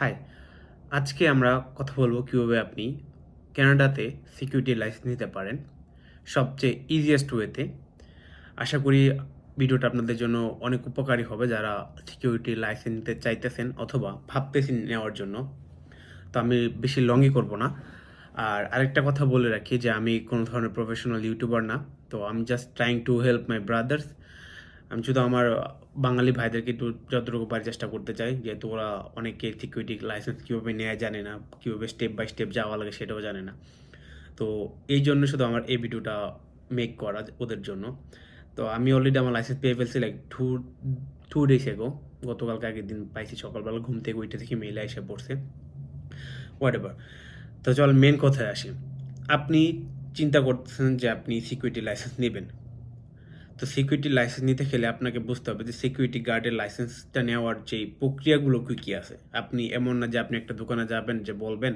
High আজকে আমরা কথা বলব কীভাবে আপনি ক্যানাডাতে সিকিউরিটি লাইসেন্স নিতে পারেন সবচেয়ে ইজিয়েস্ট ওয়েতে আশা করি ভিডিওটা আপনাদের জন্য অনেক উপকারী হবে যারা সিকিউরিটি লাইসেন্স নিতে চাইতেছেন অথবা ভাবতেছেন নেওয়ার জন্য। তো আমি বেশি লংই করব না। আর আরেকটা কথা বলে রাখি যে আমি কোনো ধরনের প্রফেশনাল ইউটিউবার না। তো আমি just trying to help my brothers আমি শুধু আমার বাঙালি ভাইদেরকে একটু যতটুকু পারি চেষ্টা করতে চাই, যেহেতু ওরা অনেকে সিকিউরিটি লাইসেন্স কীভাবে নেওয়া জানে না, কীভাবে স্টেপ বাই স্টেপ যাওয়া লাগে সেটাও জানে না। তো এই জন্য শুধু আমার এই ভিডিওটা মেক করা ওদের জন্য। তো আমি অলরেডি আমার লাইসেন্স পেয়ে ফেলছি like to two days ago গতকালকে আগের দিন পাইছি, সকালবেলা ঘুম থেকে উঠে দেখি মেলে এসে পড়ছে। হোয়াট এভার তো চল মেন কথায় আসি। আপনি চিন্তা করতেছেন যে আপনি সিকিউরিটি লাইসেন্স নেবেন। তো সিকিউরিটি লাইসেন্স নিতে গেলে আপনাকে বুঝতে হবে যে সিকিউরিটি গার্ডের লাইসেন্সটা নেওয়ার যে প্রক্রিয়াগুলো কী কী আছে। আপনি এমন না যে আপনি একটা দোকানে যাবেন, যে বলবেন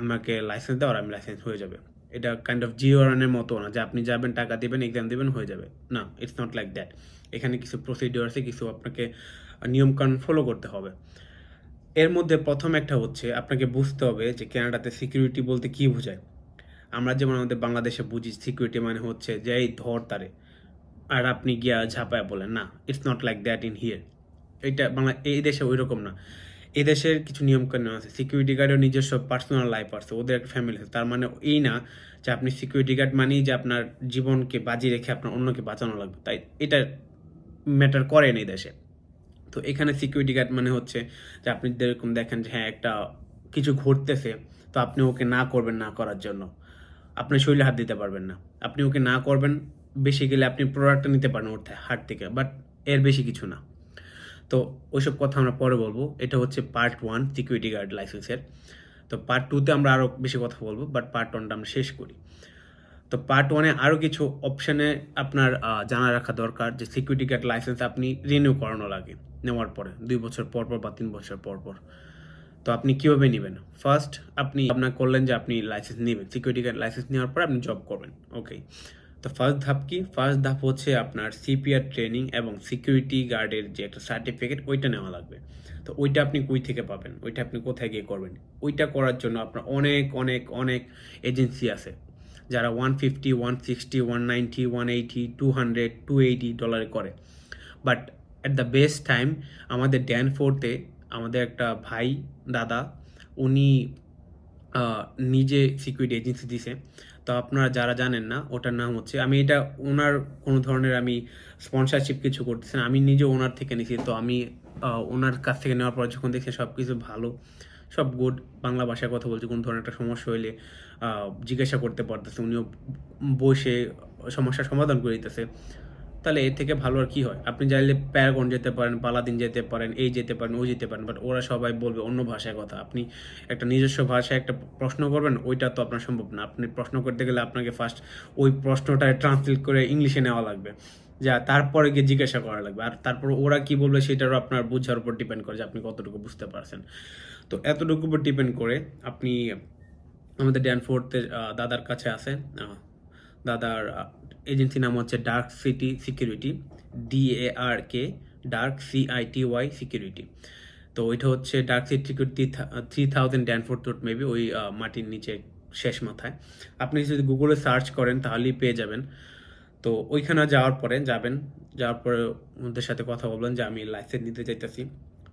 আমাকে লাইসেন্স দেওয়ার আমি লাইসেন্স হয়ে যাবে। এটা কাইন্ড অফ জিও রানের মতো না, যে আপনি যাবেন, টাকা দেবেন এক্সাম দেবেন, হয়ে যাবে। না ইটস নট লাইক দ্যাট এখানে কিছু প্রসিডিওর আছে, কিছু আপনাকে নিয়মকানুন ফলো করতে হবে। এর মধ্যে প্রথম একটা হচ্ছে, আপনাকে বুঝতে হবে যে কানাডাতে সিকিউরিটি বলতে কি বোঝায়। আমরা যেমন আমাদের বাংলাদেশে বুঝি সিকিউরিটি মানে হচ্ছে যে এই ধর তারে। আর আপনি গিয়া ঝাঁপায় বলেন, না it's not like that in here এটা বাংলা, এই দেশে ওই রকম না। এই দেশের কিছু নিয়মকানুন আছে। সিকিউরিটি গার্ডের নিজস্ব পার্সোনাল লাইফ আছে, ওদের একটা ফ্যামিলি আছে। তার মানে এই না যে আপনি সিকিউরিটি গার্ড মানেই যে আপনার জীবনকে বাজি রেখে আপনার অন্যকে বাঁচানো লাগবে। তাই এটা ম্যাটার করে না এই দেশে। তো এখানে সিকিউরিটি গার্ড মানে হচ্ছে যে আপনি যেরকম দেখেন যে হ্যাঁ একটা কিছু ঘটতেছে, তো আপনি ওকে না করবেন না করার জন্য। আপনি শরীরে হাত দিতে পারবেন না। আপনি ওকে না করবেন বেশি গেলে আপনি প্রোডাক্টটা নিতে পারেন ওর হাট থেকে বাট এর বেশি কিছু না। তো ওইসব কথা আমরা পরে বলব। এটা হচ্ছে পার্ট ওয়ান সিকিউরিটি গার্ড লাইসেন্সের তো পার্ট টুতে আমরা আরও বেশি কথা বলব বাট পার্ট ওয়ানটা আমরা শেষ করি। তো পার্ট ওয়ানে আরও কিছু অপশানে আপনার জানা রাখা দরকার যে সিকিউরিটি গার্ড লাইসেন্স আপনি রিনিউ করানো লাগে নেওয়ার পরে। দুই বছর পর পর বা তিন বছর পর পর। তো আপনি কীভাবে নেবেন? ফার্স্ট আপনি আপনার করলেন যে আপনি লাইসেন্স নেবেন। সিকিউরিটি গার্ড লাইসেন্স নেওয়ার পর আপনি জব করবেন। ওকে তো ফার্স্ট ধাপ কি? ফার্স্ট ধাপ হচ্ছে আপনার সিপিআর ট্রেনিং এবং সিকিউরিটি গার্ডের যে একটা সার্টিফিকেট ওইটা নেওয়া লাগবে। তো ওইটা আপনি কই থেকে পাবেন? ওইটা আপনি কোথায় গিয়ে করবেন? ওইটা করার জন্য আপনার অনেক অনেক অনেক এজেন্সি আছে। যারা one fifty one sixty one ninety one eighty two hundred two eighty ডলারে করে। But at the best time আমাদের ড্যান ফোর্থে আমাদের একটা ভাই, দাদা, উনি নিজে সিকিউরিটি এজেন্সি দিছে। তো আপনারা যারা জানেন না, ওটার নাম হচ্ছে, আমি এটা ওনার কোনো ধরনের আমি স্পন্সারশিপ কিছু করতেছি না, আমি নিজে ওনার থেকে নিছি, তো আমি ওনার কাছ থেকে নেওয়ার পর যখন দেখছি সব কিছু ভালো, সব গুড বাংলা ভাষায় কথা বলছি কোনো ধরনের একটা সমস্যা হইলে জিজ্ঞাসা করতে পারতেছে, উনিও বসে সমস্যার সমাধান করে দিতেছে। তাহলে এর থেকে ভালো আর কি হয়? আপনি চাইলে প্যারাগন যেতে পারেন, পালাদিন যেতে পারেন, এই যেতে পারেন ওই যেতে পারেন বাট ওরা সবাই বলবে অন্য ভাষায় কথা। আপনি একটা নিজস্ব ভাষায় একটা প্রশ্ন করবেন, ওইটা তো আপনার সম্ভব না। আপনি প্রশ্ন করতে গেলে আপনাকে ফার্স্ট ওই প্রশ্নটা ট্রান্সলেট করে ইংলিশে নেওয়া লাগবে। যা তারপরে গিয়ে জিজ্ঞাসা করা লাগবে। আর তারপর ওরা কি বলবে সেটারও আপনার বোঝার উপর ডিপেন্ড করে যে আপনি কতটুকু বুঝতে পারছেন। তো এতটুকু উপর ডিপেন্ড করে আপনি আমাদের ড্যানফোর্থের দাদার কাছে আসেন দাদার এজেন্সি নাম হচ্ছে dark city security D A R K dark C I T Y security. তো ওইটা হচ্ছে dark city security three thousand Danforth road, maybe ওই মাটির নিচে শেষ মাথায়। আপনি যদি গুগলে সার্চ করেন তাহলেই পেয়ে যাবেন। তো ওইখানে যাওয়ার পরে যাবেন, যাওয়ার পরে ওদের সাথে কথা বলবেন যে আমি লাইসেন্স নিতে চাইতেছি।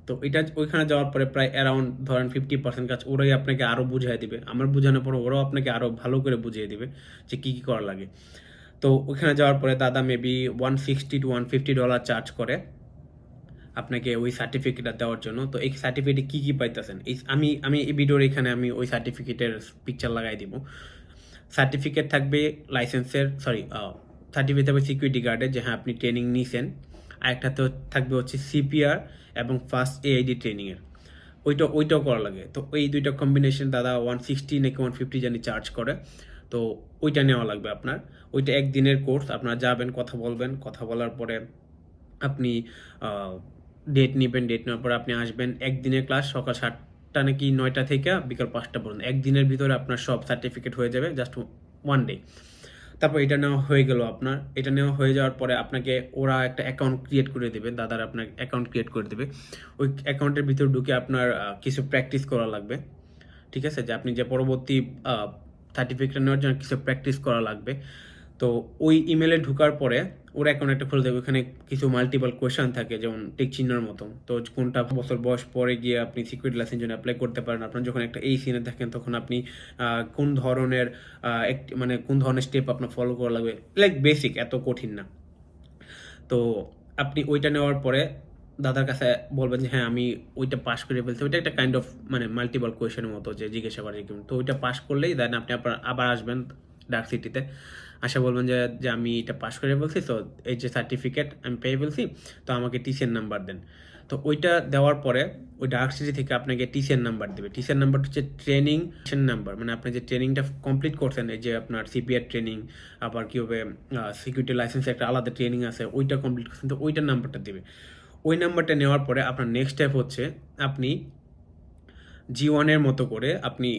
তো এটা ওইখানে যাওয়ার পরে প্রায় অ্যারাউন্ড ধরেন ফিফটি পার্সেন্ট কাজ ওরাই আপনাকে আরও বুঝিয়ে দিবে। আমার বোঝানোর পর ওরাও আপনাকে আরও ভালো করে বুঝিয়ে দিবে যে কী কী করা লাগে। তো ওইখানে যাওয়ার পরে দাদা maybe one sixty two one fifty dollar charge করে আপনাকে ওই সার্টিফিকেটটা দেওয়ার জন্য। তো এই সার্টিফিকেটে কী কী পাইতেছেন? এই আমি আমি এই ভিডিওর এখানে আমি ওই সার্টিফিকেটের পিকচার লাগাই দিব। সার্টিফিকেট থাকবে লাইসেন্সের সরি সার্টিফিকেট থাকবে সিকিউরিটি গার্ডের যে হ্যাঁ আপনি ট্রেনিং নিয়েছেন আর একটা তো থাকবে হচ্ছে সিপিআর এবং ফার্স্ট এআইডি ট্রেনিংয়ের ওইটা, ওইটাও করা লাগে। তো এই দুইটা কম্বিনেশন দাদা ওয়ান সিক্সটি নাকি ওয়ান ফিফটি জানি চার্জ করে। তো ওইটা নেওয়া লাগবে আপনার। ওইটা একদিনের কোর্স আপনারা যাবেন, কথা বলবেন, কথা বলার পরে আপনি ডেট নেবেন ডেট নেওয়ার পরে আপনি আসবেন। একদিনের ক্লাস সকাল সাতটা নাকি নয়টা থেকে বিকাল পাঁচটা পর্যন্ত। একদিনের ভিতরে আপনার সব সার্টিফিকেট হয়ে যাবে জাস্ট ওয়ান ডে তারপর এটা নেওয়া হয়ে গেল আপনার। এটা নেওয়া হয়ে যাওয়ার পরে আপনাকে ওরা একটা অ্যাকাউন্ট ক্রিয়েট করে দেবে, দাদার আপনার অ্যাকাউন্ট ক্রিয়েট করে দেবে। ওই অ্যাকাউন্টের ভিতর ঢুকে আপনার কিছু প্র্যাকটিস করা লাগবে। ঠিক আছে? যে আপনি যে পরবর্তী সার্টিফিকেট নেওয়ার জন্য কিছু প্র্যাকটিস করা লাগবে। তো ওই ইমেলে ঢোকার পরে ওর অ্যাকাউন্ট একটা খুলে দেবে ওখানে কিছু মাল্টিপল কোয়েশন থাকে, যেমন টিক চিহ্নের মতো। তো কোনটা বছর বয়স পরে গিয়ে আপনি সিকিউরিটি লাইসেন্স জন্য অ্যাপ্লাই করতে পারেন। আপনার যখন একটা এই সিনে থাকেন তখন আপনি কোন ধরনের মানে কোন ধরনের স্টেপ আপনার ফলো করা লাগবে? লাইক বেসিক এত কঠিন না। তো আপনি ওইটা নেওয়ার পরে দাদার কাছে বলবেন যে হ্যাঁ আমি ওইটা পাস করে ফেলছি। ওইটা একটা কাইন্ড অফ মানে মাল্টিপল কোয়েশনের মতো যে জিজ্ঞাসা করে কেউ তো ওইটা পাস করলেই দেন আপনি আপনার আবার আসবেন ডার্ক সিটিতে আসা বলবেন যে যে আমি এটা পাস করে ফেলছি তো এই যে সার্টিফিকেট আমি পেয়ে ফেলছি, তো আমাকে টিসিএন নাম্বার দেন। তো ওইটা দেওয়ার পরে ওই ডার্ক সিটি থেকে আপনাকে টিসিএন নাম্বার দেবে। টিসিএন নাম্বার হচ্ছে ট্রেনিং নাম্বার মানে আপনি যে ট্রেনিংটা কমপ্লিট করছেন, এই যে আপনার সিপিআর ট্রেনিং আবার কীভাবে সিকিউরিটি লাইসেন্স একটা আলাদা ট্রেনিং আছে, ওইটা কমপ্লিট করছেন, তো ওইটার নাম্বারটা দেবে। ওই নাম্বারটা নেওয়ার পরে আপনার নেক্সট স্টেপ হচ্ছে আপনি জি ওয়ানের মতো করে আপনি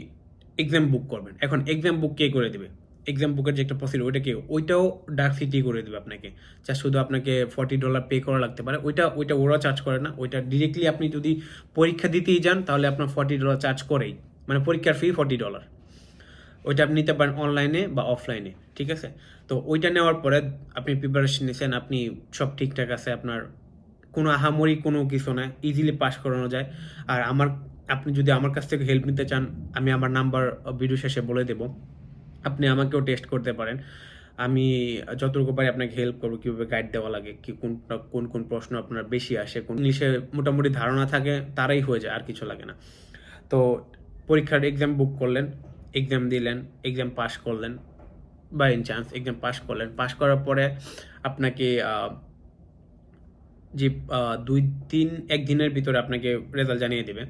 এক্সাম বুক করবেন। এখন এক্সাম বুক কে করে দেবে? এক্সাম বুকের যে একটা প্রসিডিউর ওইটা কে? ওইটাও ডার্ক সিটি করে দেবে আপনাকে। যা শুধু আপনাকে ফর্টি ডলার পে করা লাগতে পারে। ওইটা ওইটা ওরা চার্জ করে না। ওইটা ডিরেক্টলি আপনি যদি পরীক্ষা দিতেই যান, তাহলে আপনার ফর্টি ডলার চার্জ করেই। মানে পরীক্ষার ফি ফর্টি ডলার ওইটা আপনি নিতে পারেন অনলাইনে বা অফলাইনে ঠিক আছে? তো ওইটা নেওয়ার পরে আপনি প্রিপারেশন নিয়েছেন আপনি সব ঠিকঠাক আছে, আপনার কোনো আহামরি কোনো কিছু না ইজিলি পাস করানো যায়। আর আমার, আপনি যদি আমার কাছ থেকে হেল্প নিতে চান, আমি আমার নাম্বার ভিডিও শেষে বলে দেব। আপনি আমাকেও টেস্ট করতে পারেন। আমি যতটুকু পারি আপনাকে হেল্প করব, কীভাবে গাইড দেওয়া লাগে, কি কোনটা কোন কোন প্রশ্ন আপনার বেশি আসে, কোন ইংলিশে মোটামুটি ধারণা থাকে, তারাই হয়ে যায়, আর কিছু লাগে না। তো পরীক্ষার এক্সাম বুক করলেন এক্সাম দিলেন এক্সাম পাস করলেন বাই চান্স এক্সাম পাস করলেন। পাস করার পরে আপনাকে যে দুই তিন, এক দিনের ভিতরে আপনাকে রেজাল্ট জানিয়ে দেবে।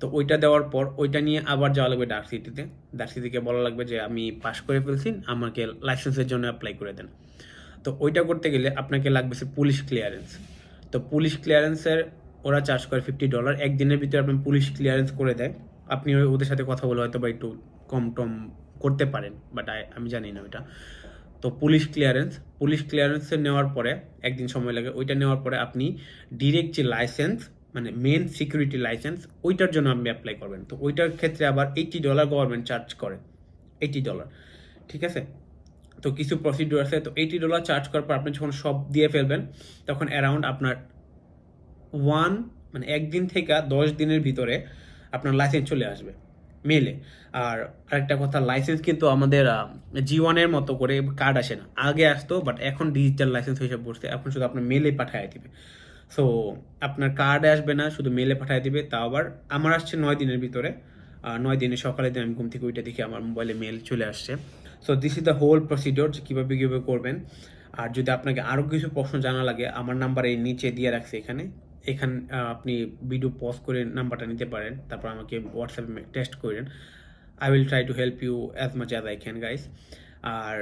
তো ওইটা দেওয়ার পর ওইটা নিয়ে আবার যাওয়া লাগবে ডার্ক সিটিতে ডার্ক সিটিকে বলা লাগবে যে, আমি পাস করে ফেলছি, আমাকে লাইসেন্সের জন্য অ্যাপ্লাই করে দেন। তো ওইটা করতে গেলে আপনাকে লাগবে সে পুলিশ ক্লিয়ারেন্স তো পুলিশ ক্লিয়ারেন্সের ওরা চার্জ করে ফিফটি ডলার একদিনের ভিতরে আপনার পুলিশ ক্লিয়ারেন্স করে দেয়। আপনি ওদের সাথে কথা বলে হয়তো বা একটু কম টম করতে পারেন বাট আমি জানি না ওইটা। তো পুলিশ ক্লিয়ারেন্স পুলিশ ক্লিয়ারেন্স নেওয়ার পরে একদিন সময় লাগে, ওইটা নেওয়ার পরে আপনি ডিরেক্ট যে লাইসেন্স মানে মেন সিকিউরিটি লাইসেন্স ওইটার জন্য আপনি অ্যাপ্লাই করবেন। তো ওইটার ক্ষেত্রে আবার এইটি ডলার গভর্নমেন্ট চার্জ করে এইটি ডলার ঠিক আছে? তো কিছু প্রসিডিউর আছে, তো এইটি ডলার চার্জ করার পর আপনি যখন সব দিয়ে ফেলবেন, তখন অ্যারাউন্ড আপনার ওয়ান মানে একদিন থেকে দশ দিনের ভিতরে আপনার লাইসেন্স চলে আসবে। মেলে। আর আরেকটা কথা লাইসেন্স কিন্তু আমাদের জি ওয়ানের মতো করে কার্ড আসে না। আগে আসতো বাট এখন ডিজিটাল লাইসেন্স হিসেবে বসছে এখন শুধু আপনার মেলে পাঠিয়ে দিবে। সো আপনার কার্ডে আসবে না, শুধু মেলে পাঠিয়ে দিবে। তা আবার আমার আসছে নয় দিনের ভিতরে। নয় দিনে সকালে দিন আমি ঘুম থেকে ওইটা দেখি আমার মোবাইলে মেল চলে আসছে। So this is the whole procedure যে কীভাবে কীভাবে করবেন। আর যদি আপনাকে আরও কিছু প্রশ্ন জানা লাগে, আমার নাম্বার এই নিচে দিয়ে রাখছে এখানে। এখান আপনি ভিডিও পজ করে নাম্বারটা নিতে পারেন, তারপর আমাকে হোয়াটসঅ্যাপে টেস্ট করেন। I will try to help you as much as I can guys আর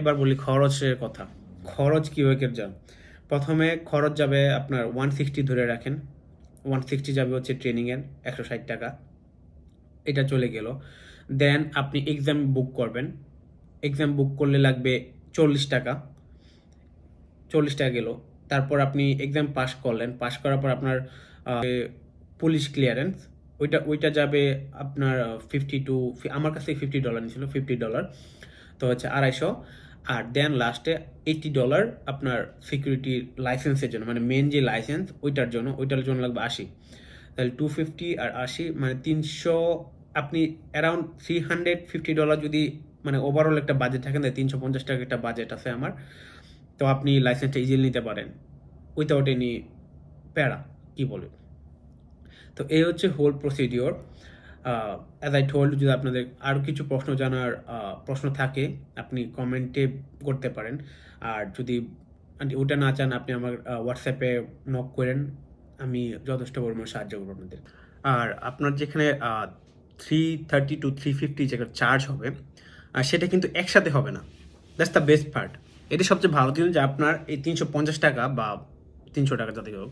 এবার বলি খরচের কথা। খরচ কীভাবে যান প্রথমে খরচ যাবে আপনার ওয়ান সিক্সটি ধরে রাখেন। ওয়ান সিক্সটি যাবে হচ্ছে ট্রেনিংয়ের একশো ষাট টাকা। এটা চলে গেল। দেন আপনি এক্সাম বুক করবেন। এক্সাম বুক করলে লাগবে চল্লিশ টাকা। চল্লিশ টাকা গেল। তারপর আপনি এক্সাম পাস করলেন পাস করার পর আপনার পুলিশ ক্লিয়ারেন্স ওইটা ওইটা যাবে আপনার ফিফটি টু আমার কাছে ফিফটি ডলার নিয়েছিল ফিফটি ডলার তো হচ্ছে আড়াইশো। আর দেন লাস্টে এইটি ডলার আপনার সিকিউরিটি লাইসেন্সের জন্য মানে মেন যে লাইসেন্স ওইটার জন্য ওইটার জন্য লাগবে আশি। তাহলে টু ফিফটি আর আশি মানে তিনশো, আপনি around three hundred fifty dollar যদি মানে ওভারঅল একটা বাজেট থাকে না তিনশো পঞ্চাশ টাকা একটা বাজেট আছে আমার। তো আপনি লাইসেন্সটা ইজিলি নিতে পারেন উইথাউট এনি প্যারা, কি বলে তো এই হচ্ছে whole procedure as I told যদি আপনাদের আরও কিছু প্রশ্ন জানার প্রশ্ন থাকে, আপনি কমেন্টে করতে পারেন। আর যদি ওটা না চান, আপনি আমার হোয়াটসঅ্যাপে নক করেন। আমি যথেষ্ট পরিমাণে সাহায্য করব আপনাদের। আর আপনার যেখানে three thirty two three fifty যেটা চার্জ হবে সেটা কিন্তু একসাথে হবে না। দ্যাটস দ্য বেস্ট পার্ট এটা সবচেয়ে ভালো জিনিস যে আপনার এই তিনশো পঞ্চাশ টাকা বা তিনশো টাকা যাতে হোক,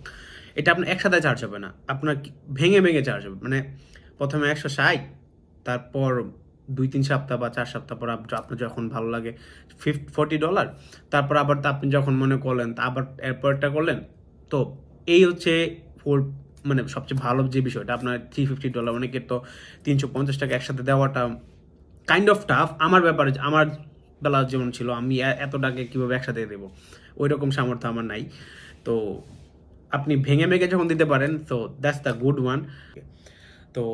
এটা আপনার একসাথে চার্জ হবে না। আপনার ভেঙে ভেঙে চার্জ হবে। মানে প্রথমে একশো ষাট, তারপর দুই তিন সপ্তাহ বা চার সপ্তাহ পর আপনার যখন ভালো লাগে ফিফটি ফোর্টি ডলার তারপর আবার তা আপনি যখন মনে করলেন, তা আবার এরপরটা করলেন, তো এই হচ্ছে ফোর মানে সবচেয়ে ভালো যে বিষয়টা, আপনার থ্রি ফিফটি ডলার অনেকের তো তিনশো পঞ্চাশ টাকা একসাথে দেওয়াটা কাইন্ড অফ টাফ আমার ব্যাপারে আমার বেলা যেমন ছিল, আমি এত টাকা কীভাবে একসাথে দেবো? ওই রকম সামর্থ্য আমার নাই। তো আপনি ভেঙে ভেঙে যখন দিতে পারেন, তো দ্যাটস দ্য গুড ওয়ান তো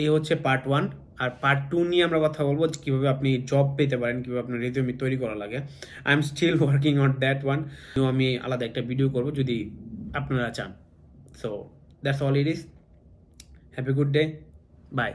এই হচ্ছে পার্ট ওয়ান আর পার্ট টু নিয়ে আমরা কথা বলব কীভাবে আপনি জব পেতে পারেন, কীভাবে আপনার রেজিউমি তৈরি করা লাগে। I am still working on that one আমি আলাদা একটা ভিডিও করব যদি আপনারা চান। So that's all it is happy good day bye